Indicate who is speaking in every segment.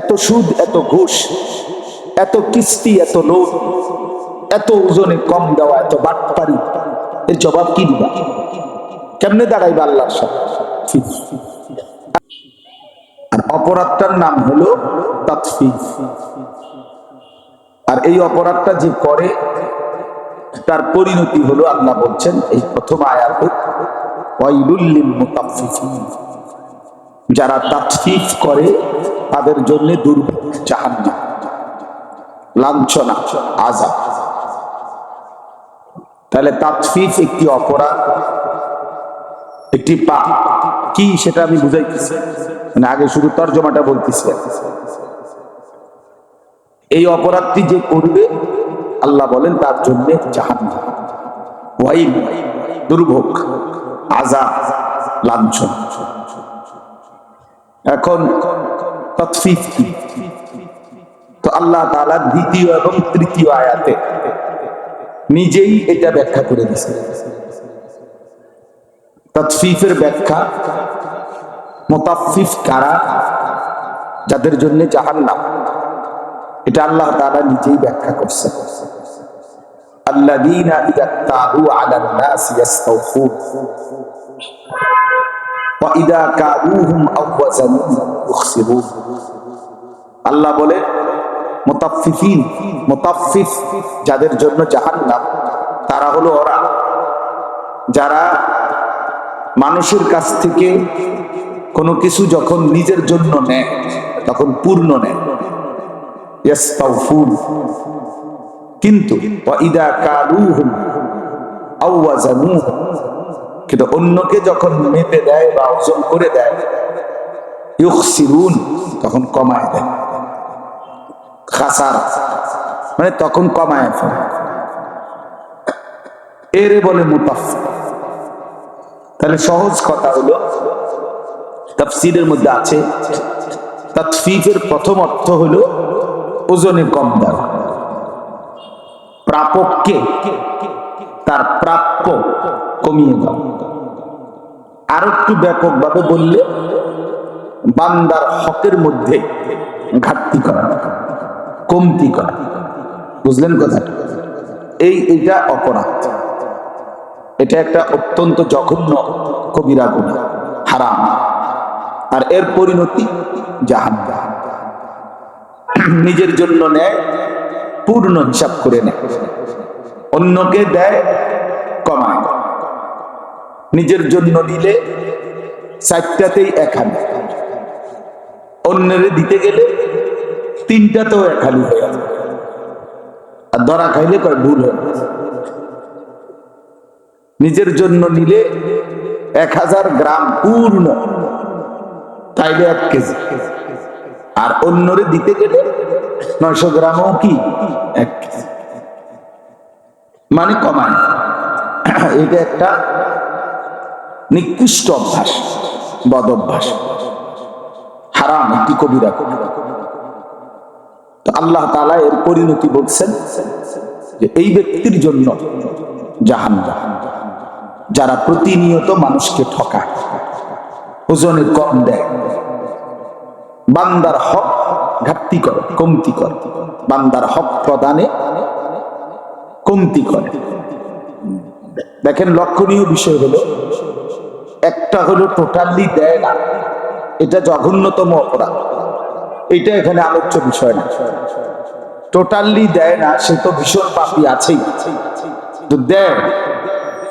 Speaker 1: এত সুদ, এত ঘুষ, এত কিস্তি, এত লোন এত ওজনে কম দেওয়া, এত বাটপারি। এর জবাব কি দিবা? কেমনে দাঁড়াইবা আল্লাহর সাথে? আর অপরাধটার নাম হলো আর এই অপরাধটা যে করে, তার পরিণতি হলো আল্লাহ বলছেন এই প্রথম আয়াতে যারা তাতফিফ করে তাদের জন্য দুর্ভোগ, জাহান্নাম, লাঞ্ছনা আজাব তাহলে তাতফিফ একটি অপরাধ, একটি পা কি সেটা আমি বুঝাইতেছি? মানে আগে শুধু তর্জমাটা বলতেছি। এই অপরাধটি যে করবে, আল্লাহ বলেন তার জন্য জাহান্নাম। ওয়াইল দুর্ভোগ আজাব লাঞ্ছন। এখন তৎফিফ কি তো আল্লাহ তাআলা দ্বিতীয় এবং তৃতীয় আয়াতে নিজেই এটা ব্যাখ্যা করে দিয়েছে তৎফিফের ব্যাখ্যা মোতাফিফ কারা যাদের জন্য জাহান্নাম এটা আল্লাহ তাআলা নিজেই ব্যাখ্যা করছে الذين إذا اكتالوا على الناس يستوفون وإذا كالوهم أو وزنوهم يخسرون আল্লাহ বলে মোতাফিফিন মোতাফিফ যাদের জন্য জাহান্নাম তারা হলো ওরা যারা মানুষের কাছ থেকে কোনো কিছু যখন নিজের জন্য নেয় তখন পূর্ণ নেয় ইয়াস্তাউফুন কিন্তু ওয়াইদা কালুহুম আও ওয়াজানুহুম কিন্তু অন্যকে যখন মেপে দেয় বা ওজন করে দেয় তখন কমায় দেয়। মানে তখন কমায় ফেলে এরে বলে মুতাফ। তাহলে সহজ কথা হলো, তাফসিরের মধ্যে আছে, তাতফিফের প্রথম অর্থ হলো ওজনে কম দেওয়া প্রাপককে তার প্রাপ্য কমিয়ে দাও। আর একটু ব্যাপকভাবে বললে, বান্দার হকের মধ্যে ঘাটতি করা, কমতি করা। বুঝলেন কথা? এই এটা অপরাধ। এটা একটা অত্যন্ত জঘন্য কবিরা গুণা, হারাম। আর এর পরিণতি জাহান। নিজের জন্য নেয়, পূর্ণ হিসাব করে নেয়। অন্যকে দেয় কমায়। নিজের জন্য নিলে চারটাতেই এখানে অন্যের দিতে গেলে তিনটাতেও এখানে হয়ে যাবে আর ধরা খাইলে কয় ভুল হয় নিজের জন্য নিলে এক হাজার গ্রাম পূর্ণ, তাইলে এক কেজি। আর অন্যরে দিতে গেলে নয়শো গ্রামও কি? এক কেজি। মানে কমায়। এটা একটা নিকৃষ্ট অভ্যাস বদ অভ্যাস হারাম, একটি কবিরা তো আল্লাহ তালা এর পরিণতি বলছেন যে এই ব্যক্তির জন্য জাহান যারা প্রতিনিয়ত মানুষকে ঠকায়, ওজনে কম দেয়। বান্দার হক ঘাটতি করে, কমতি করে। বান্দার হক প্রদানে কমতি করে। দেখেন লক্ষণীয় বিষয় হলো, একটা হলো টোটালি দেয় না এটা জঘন্যতম অপরাধ। এটা এখানে আলোচ্য বিষয় না। টোটালি দেয় না সে তো ভীষণ পাপি আছেই। দেয়,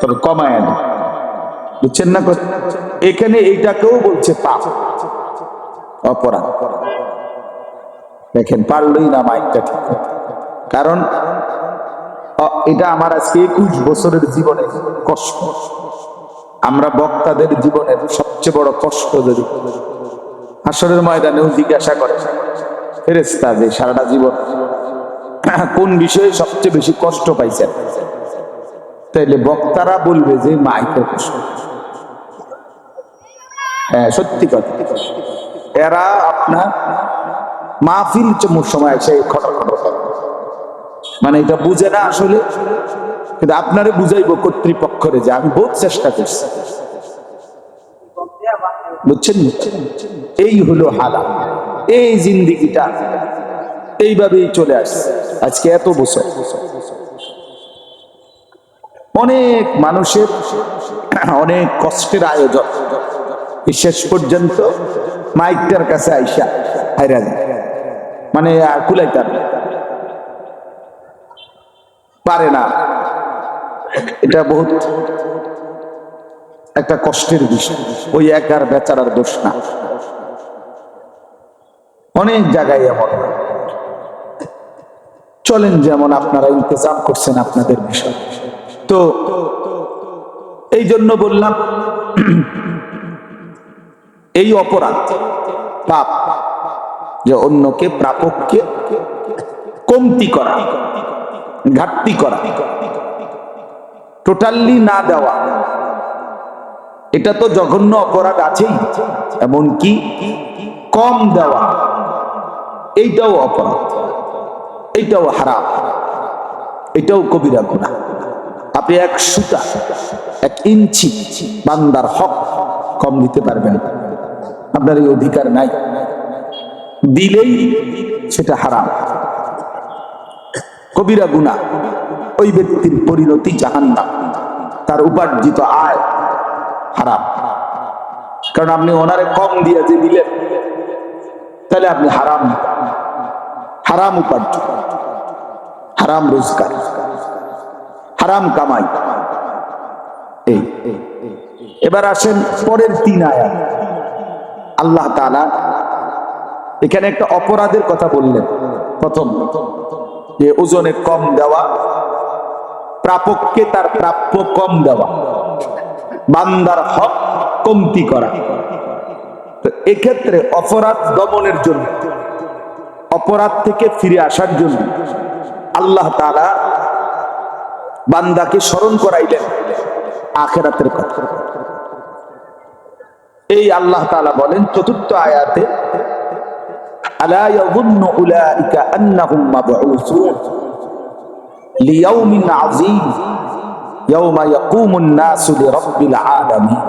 Speaker 1: তবে কমায় না। বুঝছেন না এখানে এইটাকেও বলছে পাপ, অপরাধ। দেখেন পারলই না মাইকটা ঠিক। কারণ এটা আমার আজকে একুশ বছরের জীবনে কষ্ট। আমরা বক্তাদের জীবনের সবচেয়ে বড় কষ্ট যদি হাসরের ময়দানেও জিজ্ঞাসা করে ফেরেস্তা যে সারাটা জীবন কোন বিষয়ে সবচেয়ে বেশি কষ্ট পাইছেন? তাইলে বক্তারা বলবে যে মাইকের কষ্ট। হ্যাঁ সত্যি কথা। এরা আপনার মাহফিল চমুর সময় এসে খটর খটর। মানে এটা বুঝে না আসলে। কিন্তু আপনারে বুঝাইব কর্তৃপক্ষরে যে আমি বহুত চেষ্টা করছি। বুঝছেন? এই হলো হালাল। এই জিন্দিগিটা এইভাবেই চলে আসছে। আজকে এত বছর। অনেক মানুষের অনেক কষ্টের আয়োজন। শেষ পর্যন্ত মাইকটার কাছে আইসা হাইরা মানে আর কুলাইতে পারে না। এটা বহুত একটা কষ্টের বিষয়। ওই একার বেচারার দোষ না। অনেক জায়গায় এমন। চলেন যেমন আপনারা ইন্তজাম করছেন আপনাদের বিষয়। তো এই জন্য বললাম, এই অপরাধ পাপ যে অন্যকে, প্রাপককে কমতি করা। ঘাটতি করা। টোটালি না দেওয়া। এটা তো জঘন্য অপরাধ আছেই, এমনকি কম দেওয়া। এইটাও অপরাধ। এইটাও হারাম। এটাও কবিরা গুণা আপনি এক সুতা, এক ইঞ্চি বান্দার হক কম দিতে পারবেন আপনার এই অধিকার নাই। দিলেই সেটা হারাম। কবিরা গুণা ওই ব্যক্তির পরিণতি জাহান্নাম। তার উপার্জিত আয় হারাম। কারণ আপনি ওনারে কম দিয়ে যে দিলেন, তাহলে আপনি হারাম। হারাম উপার্জন। হারাম রোজগার। হারাম কামাই। এই। এবার আসেন পরের তিন আয়াত। আল্লাহ তাআলা এখানে একটা অপরাধের কথা বললেন। প্রথম যে ওজনে কম দেওয়া, প্রাপককে তার প্রাপ্য কম দেওয়া, বান্দার হক কমতি করা। এক্ষেত্রে অপরাধ দমনের জন্য, অপরাধ থেকে ফিরে আসার জন্য আল্লাহ তাআলা বান্দাকে স্মরণ করাইলেন আখেরাতের কথা। এই আল্লাহ তাআলা বলেন চতুর্থ আয়াতে আলা ইয়াযুন্নু উলাইকা আন্নাহুম মাবউসুন। লিয়াউমিন আযীম ইয়াউমা ইয়াকুমুন নাসু লিরাব্বিল আলামিন।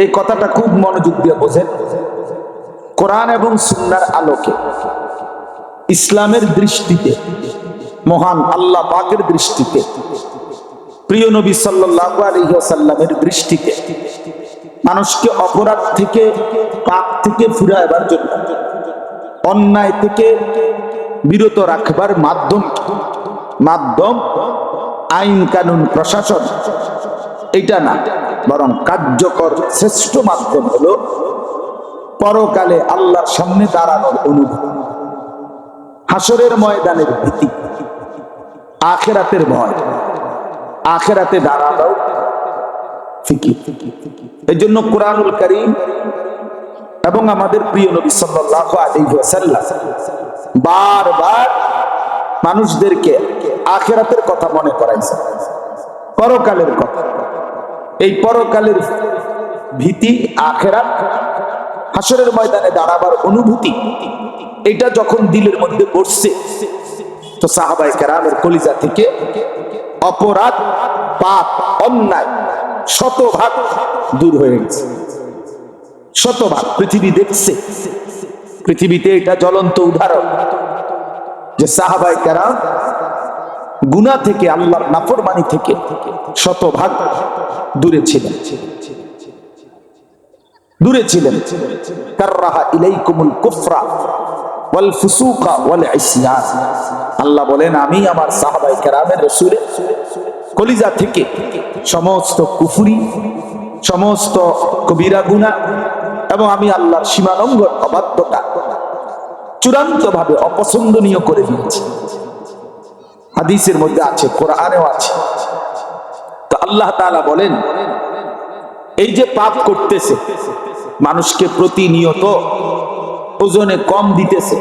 Speaker 1: এই কথাটা খুব মনোযোগ দিয়ে বোঝেন। কোরআন এবং সুন্নাহর আলোকে ইসলামের দৃষ্টিতে, মহান আল্লাহ পাকের দৃষ্টিতে, প্রিয় নবী সাল্লাল্লাহু আলাইহি ওয়াসাল্লামের দৃষ্টিতে মানুষকে অপরাধ থেকে, পাপ থেকে ফিরাবার জন্য, অন্যায় থেকে বিরত রাখবার মাধ্যম মাধ্যম আইন কানুন প্রশাসন। এটা না, বরং কার্যকর শ্রেষ্ঠ মাধ্যম হলো পরকালে আল্লাহর সামনে দাঁড়ানোর অনুভব হাসরের ময়দানের ভীতি, আখেরাতের ভয়, আখেরাতে দাঁড়ানো ফিকির এই জন্য কোরআনুল করিম এবং আমাদের প্রিয় নবী সাল্লাল্লাহু আলাইহি ওয়াসাল্লাম বারবার মানুষদেরকে আখেরাতের কথা মনে করাইছে, পরকালের কথা। এই পরকালের ভীতি আখেরাত, হাসরের ময়দানে দাঁড়াবার অনুভূতি, এটা যখন দিলের মধ্যে পড়ছে তো সাহাবাই কেরামের কলিজা থেকে অপরাধ, পাপ, অন্যায় শতভাগ দূর হয়ে গেছে। শতভাগ পৃথিবী দেখছে। পৃথিবীতে এটা জ্বলন্ত উদাহরণ যে সাহাবাই কেরাম গুনা থেকে আল্লাহর নাফরমানি থেকে শতভাগ দূরে ছিলেন। দূরে ছিলেন। আল্লাহ বলেন, আমি আমার সাহাবাই কেরামের রসুলের কলিজা থেকে সমস্ত কুফুরি, সমস্ত কবিরা গুণা এবং আমি আল্লাহর সীমালঙ্ঘন অবাধ্যতা চূড়ান্ত ভাবে অপছন্দনীয় করে দিয়েছি। হাদিসের মধ্যে আছে, কোরআনেও আছে। তো আল্লাহ তাআলা বলেন, এই যে পাপ করতেছে, মানুষকে প্রতিনিয়ত ওজনে কম দিতেছে,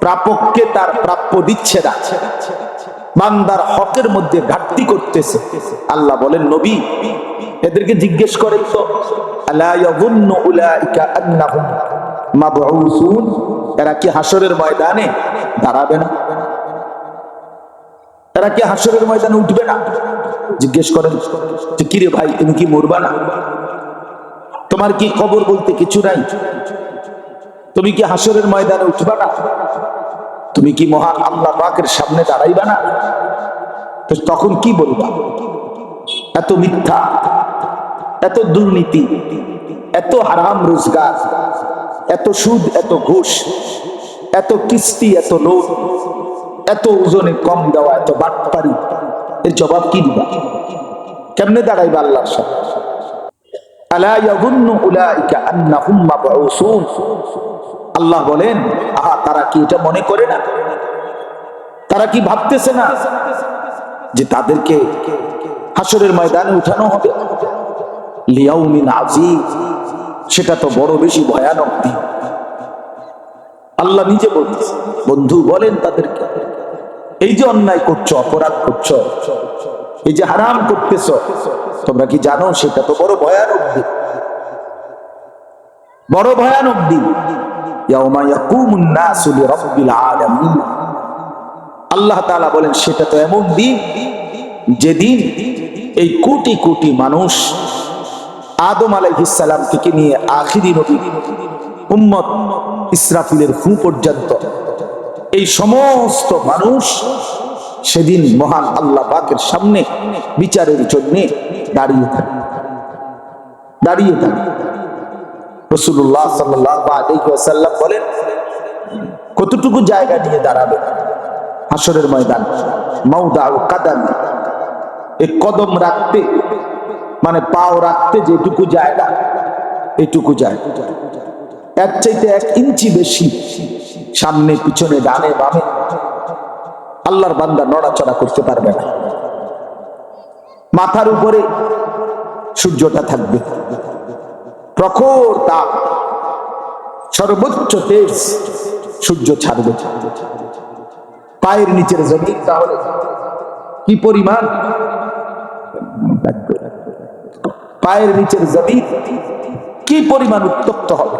Speaker 1: প্রাপককে তার প্রাপ্য দিচ্ছে না। বান্দার হকের মধ্যে ঘাটতি করতেছে। আল্লাহ বলেন, নবী, এদেরকে জিজ্ঞেস করেন তো এরা কি হাসরের ময়দানে দাঁড়াবে না? এরা কি হাসরের ময়দানে উঠবে না? জিজ্ঞেস করেন, যে কিরে ভাই, তুমি কি মরবা না? তোমার কি খবর বলতে কিছু নাই? তুমি কি হাসরের ময়দানে উঠবা না? তুমি কি মহান আল্লাহ পাকের সামনে দাঁড়াইবা না? তো তখন কি বলবা? এত মিথ্যা, এত দুর্নীতি, এত হারাম রোজগার, এত সুদ, এত ঘুষ, এত কিস্তি, এত লোভ এত ওজনে কম দেওয়া, এত বাটপারি। এর জবাব কি দিবা? কেমনে দাঁড়াইবা আল্লাহর সামনে? আলা ইয়াযুন্নু উলাইকা আন্নাহুম মাবউসুন। আল্লাহ বলেন, আহা, তারা কি এটা মনে করে না? তারা কি ভাবতেছে না যে তাদেরকে হাসরের ময়দানে উঠানো হবে? লিয়াউমিন সেটা তো বড় বেশি ভয়ানক দিন। আল্লাহ নিজে বলতেছে, বন্ধু, বলেন তাদেরকে, এই যে অন্যায় করছ, অপরাধ করছ, এই যে হারাম করতেছ, তোমরা কি জানো, সেটা তো বড় ভয়ানক দিন। বড় ভয়ানক দিন। আল্লাহ বলেন, সেটা তো এমন দিন যেদিন এই কোটি কোটি মানুষ আদম আলাইহিস সালাম থেকে নিয়ে আখিরি নবী উম্মত ইসরাফিলের ফু পর্যন্ত এই সমস্ত মানুষ সেদিন মহান আল্লাহ পাকের সামনে বিচারের জন্য দাঁড়িয়ে থাকে। দাঁড়িয়ে থাকে। রসুল্লাহ সাল্লাম বলেন, কতটুকু জায়গা নিয়ে দাঁড়াবে? হাসরের ময়দান মাউদা কাদান এই কদম রাখতে মানে পাও রাখতে যেটুকু জায়গা, এটুকু জায়গা। এক চাইতে এক ইঞ্চি বেশি সামনে, পিছনে, ডানে, বামে। আল্লাহর বান্দা নড়াচড়া করতে পারবে না। মাথার উপরে সূর্যটা থাকবে। প্রখর তাপ। সর্বোচ্চ তেজ সূর্য ছাড়বে। পায়ের নিচের জমিন তাহলে কি পরিমাণ? পায়ের নিচের জমিন কি পরিমাণ উত্তপ্ত হবে?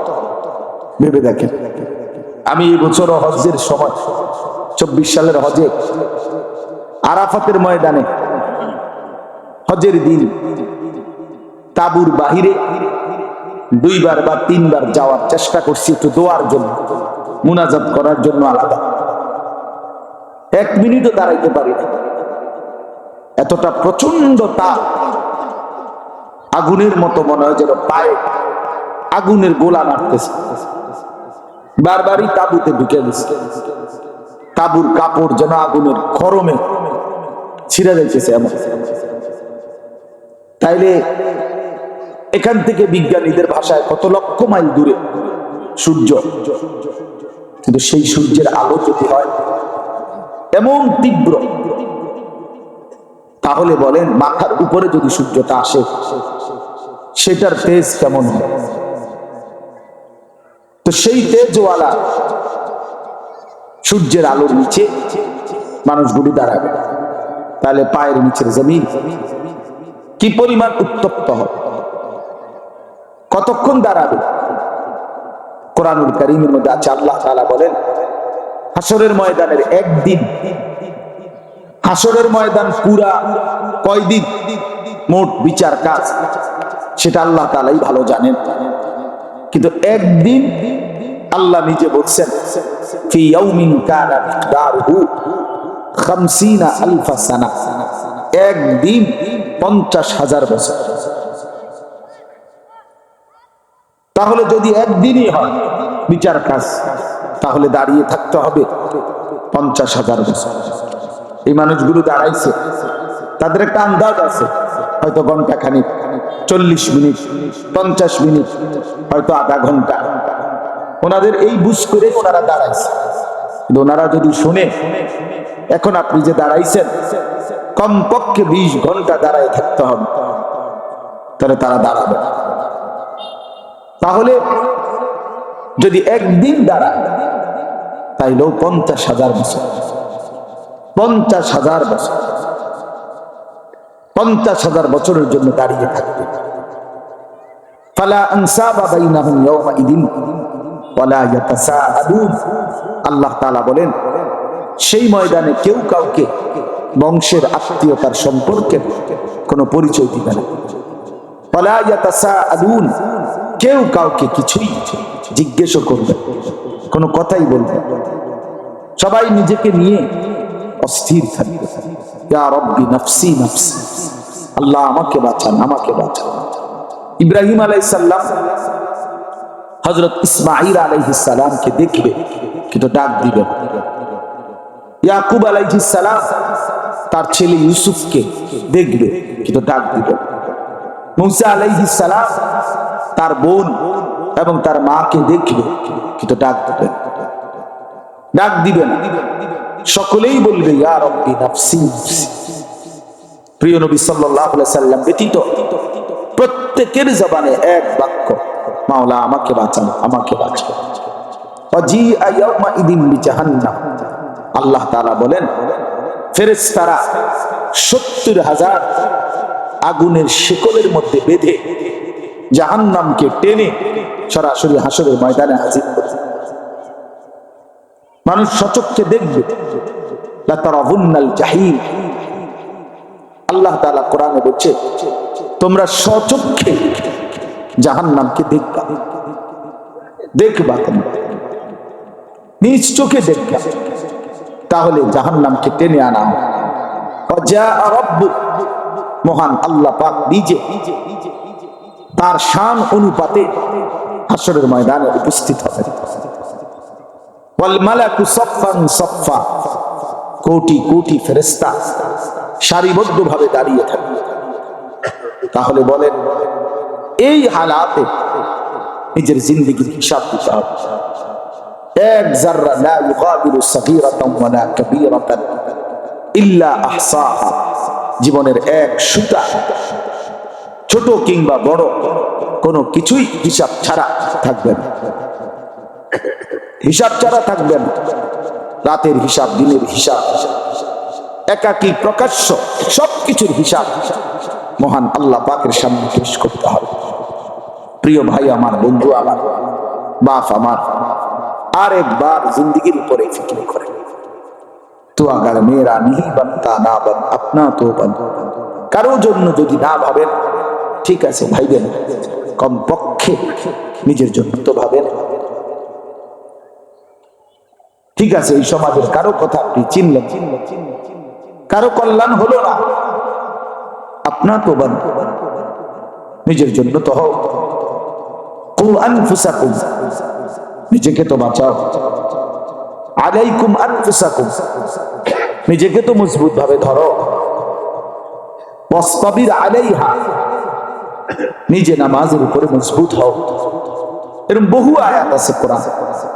Speaker 1: ভেবে দেখেন। আমি এই বছর হজের সময়, চব্বিশ সালের হজে আরাফাতের ময়দানে হজের দিন, তাবুর বাহিরে দুইবার বা তিনবার যাওয়ার চেষ্টা করছি, একটু দোয়ার জন্য, মুনাজাত করার জন্য আলাদা। এক মিনিটও দাঁড়াইতে পারি না। এতটা প্রচণ্ড তাপ, আগুনের মতো মনে হয় যেন পায়ে আগুনের গোলা মারতেছে বারবারই তাবুতে ঢুকে গেছে। তাবুর কাপড় যেন আগুনের খরমে ছিঁড়ে যাইতেছে এমন। তাইলে এখান থেকে বিজ্ঞানীদের ভাষায় কত লক্ষ মাইল দূরে? সূর্য। কিন্তু সেই সূর্যের আলো যদি হয়, এমন তীব্র, তাহলে বলেন মাথার উপরে যদি সূর্যটা আসে, সেটার তেজ কেমন হয় তো সেই তেজওয়ালা সূর্যের আলোর নিচে মানুষগুলি দাঁড়াবে। তাহলে পায়ের নিচের জমিন কি পরিমাণ উত্তপ্ত হবে? কতক্ষণ দাঁড়াবে? কোরআনুল করিমের মধ্যে আছে, আল্লাহ বলেন হাসরের ময়দানের একদিন হাসরের ময়দান পুরা কয়দিন? মোট বিচার কাজ, সেটা আল্লাহ তালাই ভালো জানেন। কিন্তু একদিন আল্লাহ নিজে বলছেন, ফি ইয়াউমিন কানা মিকদারুহু 50 আলফা সানা। একদিন পঞ্চাশ হাজার বছর। তাহলে যদি একদিনই হয় বিচার কাজ, তাহলে দাঁড়িয়ে থাকতে হবে পঞ্চাশ হাজার বছর। এই মানুষগুলো দাঁড়াইছে, তাদের একটা আন্দাজ আছে, হয়তো ঘণ্টা খানিক, চল্লিশ মিনিট, পঞ্চাশ মিনিট, হয়তো আধা ঘণ্টা। ওনাদের এই বুঝ করে ওনারা দাঁড়াইছে। ওনারা যদি শুনে, এখন আপনি যে দাঁড়াইছেন, কমপক্ষে বিশ ঘণ্টা দাঁড়ায় থাকতে হবে, তাহলে তারা দাঁড়াবে। তাহলে যদি একদিন দাঁড়ায় তাইলেও পঞ্চাশ হাজার বছর। পঞ্চাশ হাজার বছর। পঞ্চাশ হাজার বছরের জন্য দাঁড়িয়ে থাকবে। আল্লাহ তাআলা বলেন, সেই ময়দানে কেউ কাউকে বংশের আত্মীয়তার সম্পর্কে কোনো পরিচয় দিবে না। কেউ কাউকে কিছুই জিজ্ঞেসও করবে কোনো কথাই বলবে সবাই নিজেকে নিয়ে অস্থির থাকবে। আল্লাহ আমাকে বাঁচান আমাকে বাঁচান। ইব্রাহিম আলাইসাল্লাম হজরত ইসমাইল আলাইহিসালামকে দেখবে, কিন্তু ডাক দিবেন ইয়াকুব আলাইহিসালাম তার ছেলে ইউসুফকে দেখবে, কিন্তু ডাক দিবেন মুসা আলাইহিসালাম তার বোন এবং তার মাকে দেখবে, কিন্তু ডাক দিবেন ডাক দিবে না। সকলেই বলবে, ইয়া রব্বি নাফসি প্রিয় নবী সাল্লাম ব্যতীত প্রত্যেকের জবানে এক বাক্য, মাওলা, আমাকে বাঁচান আমাকে বাঁচান অজি আল্লাহ তাআলা বলেন, ফেরেশতারা সত্তর হাজার আগুনের শেকলের মধ্যে বেঁধে জাহান নামকে টেনে সরাসরি হাসরের ময়দানে হাজির করবে মানুষ সচক্ষে দেখবে আল্লাহ তালা কোরআনে বলছে, তোমরা সচক্ষে জাহান নামকে দেখবা। দেখবা তোমরা। নিজ চোখে দেখবা। তাহলে জাহান নামকে টেনে আনা মহান আল্লাহ পাক নিজে তার শান অনুপাতে হাসরের ময়দানে উপস্থিত কোটি কোটি ফেরেশতা সারিবদ্ধভাবে দাঁড়িয়ে থাকে তাহলে বলেন, এই হালাতে নিজের জিন্দগির হিসাব দিতে হবে। এক জাররা লা ইউগাদিরু ওয়ালা কাবীরাতান ইল্লা আহসাহা, জীবনের এক সুতা ছোট কিংবা বড় কোনো কিছুই হিসাব ছাড়া থাকবে না। হিসাব ছাড়া থাকবে না। রাতের হিসাব, দিনের হিসাব, একাকী প্রকাশ্য সবকিছুর হিসাব মহান আল্লাহ পাকের সামনে পেশ করতে হবে। প্রিয় ভাই, আমার বন্ধু, আমার বাপ, আমার আর একবার জিন্দগির উপরে ফিক্র করে। তো আগার মেয়েরা নিহি বানতা না বান আপনা তো বান কারও জন্য যদি না ভাবেন ঠিক আছে ভাইবেন কম পক্ষে নিজের জন্য তো ভাবেন। ঠিক আছে, এই সমাজের কারও কথা আপনি চিনলেন। কারও কল্যাণ হলো না। আপনা তো বান নিজের জন্য তো হোক। নিজেকে তো বাঁচাও। আলাইকুম আনফুসাকুম, নিজেকে তো মজবুত ভাবে ধরো। ওয়াসতাবির আলাইহা নিজে নামাজের উপরে মজবুত হও। এরকম বহু আয়াত আছে কোরআন।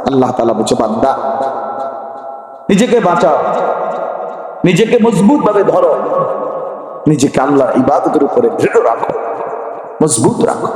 Speaker 1: আল্লাহ তালা বলছে, বান্দা, নিজেকে বাঁচাও। নিজেকে মজবুত ভাবে ধরো। নিজেকে আল্লাহ ইবাদতের উপরে দৃঢ় রাখো। মজবুত রাখো।